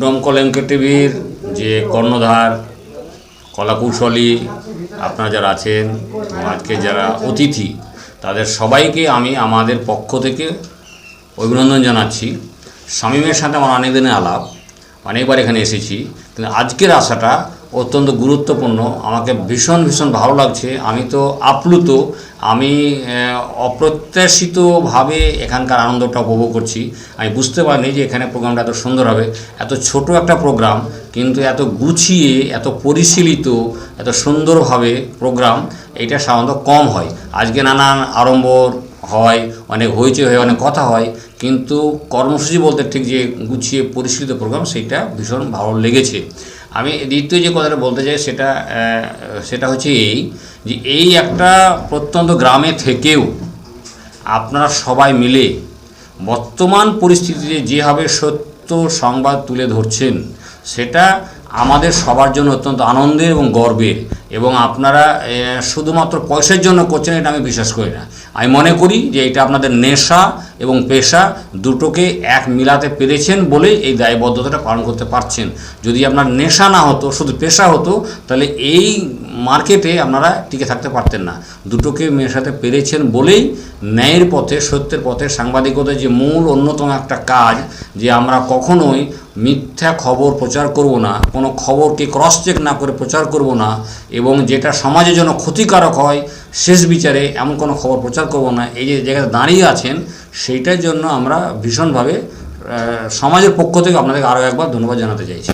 ডমকলেঙ্ক টিভির যে কর্ণধার, কলাকৌশলী, আপনারা যারা আছেন আজকে যারা অতিথি, তাদের সবাইকে আমি আমাদের পক্ষ থেকে অভিনন্দন জানাচ্ছি। শামীমের সাথে আমার অনেক দিনের আলাপ, অনেকবার এখানে এসেছি। কিন্তু আজকের আসাটা অত্যন্ত গুরুত্বপূর্ণ। আমাকে ভীষণ ভীষণ ভালো লাগছে। আমি তো আপ্লুত আমি অপ্রত্যাশিতভাবে এখানকার আনন্দটা উপভোগ করছি। আমি বুঝতে পারিনি যে এখানে প্রোগ্রামটা এত সুন্দর হবে। এত ছোট একটা প্রোগ্রাম কিন্তু এত গুছিয়ে, এত পরিশীলিত, এত সুন্দরভাবে প্রোগ্রাম এটা সাধারণত কম হয়। আজকে নানান আড়ম্বর হয়, অনেক হইচই হয়, অনেক কথা হয়, কিন্তু কর্মসূচি বলতে ঠিক যে গুছিয়ে, পরিশীলিত প্রোগ্রাম সেটা ভীষণ ভালো লেগেছে। আমি দ্বিতীয় যে কথাটা বলতে চাই, সেটা সেটা হচ্ছে এই, যে এই একটা প্রত্যন্ত গ্রামে থেকেও আপনারা সবাই মিলে বর্তমান পরিস্থিতিতে যেভাবে সত্য সংবাদ তুলে ধরছেন, সেটা আমাদের সবার জন্য অত্যন্ত আনন্দের এবং গর্বের। এবং আপনারা শুধুমাত্র পয়সার জন্য করছেন এটা আমি বিশ্বাস করি না। আমি মনে করি যে এটা আপনাদের নেশা এবং পেশা দুটোকে এক মিলাতে পেরেছেন বলেই এই দায়বদ্ধতাটা পালন করতে পারছেন। যদি আপনার নেশা না হতো, শুধু পেশা হতো, তাহলে এই মার্কেটে আপনারা টিকে থাকতে পারতেন না। দুটোকে মেশাতে পেরেছেন বলেই ন্যায়ের পথে, সত্যের পথে সাংবাদিকতার যে মূল অন্যতম একটা কাজ, যে আমরা কখনোই মিথ্যা খবর প্রচার করব না, কোনো খবরকে ক্রস চেক না করে প্রচার করব না, এবং যেটা সমাজের জন্য ক্ষতিকারক হয়, শেষ বিচারে এমন কোনো খবর প্রচার করব না। এই যে জায়গায় দাঁড়িয়ে আছেন সেইটার জন্য আমরা ভীষণভাবে সমাজের পক্ষ থেকে আপনাদেরকে আরও একবার ধন্যবাদ জানাতে চাইছি।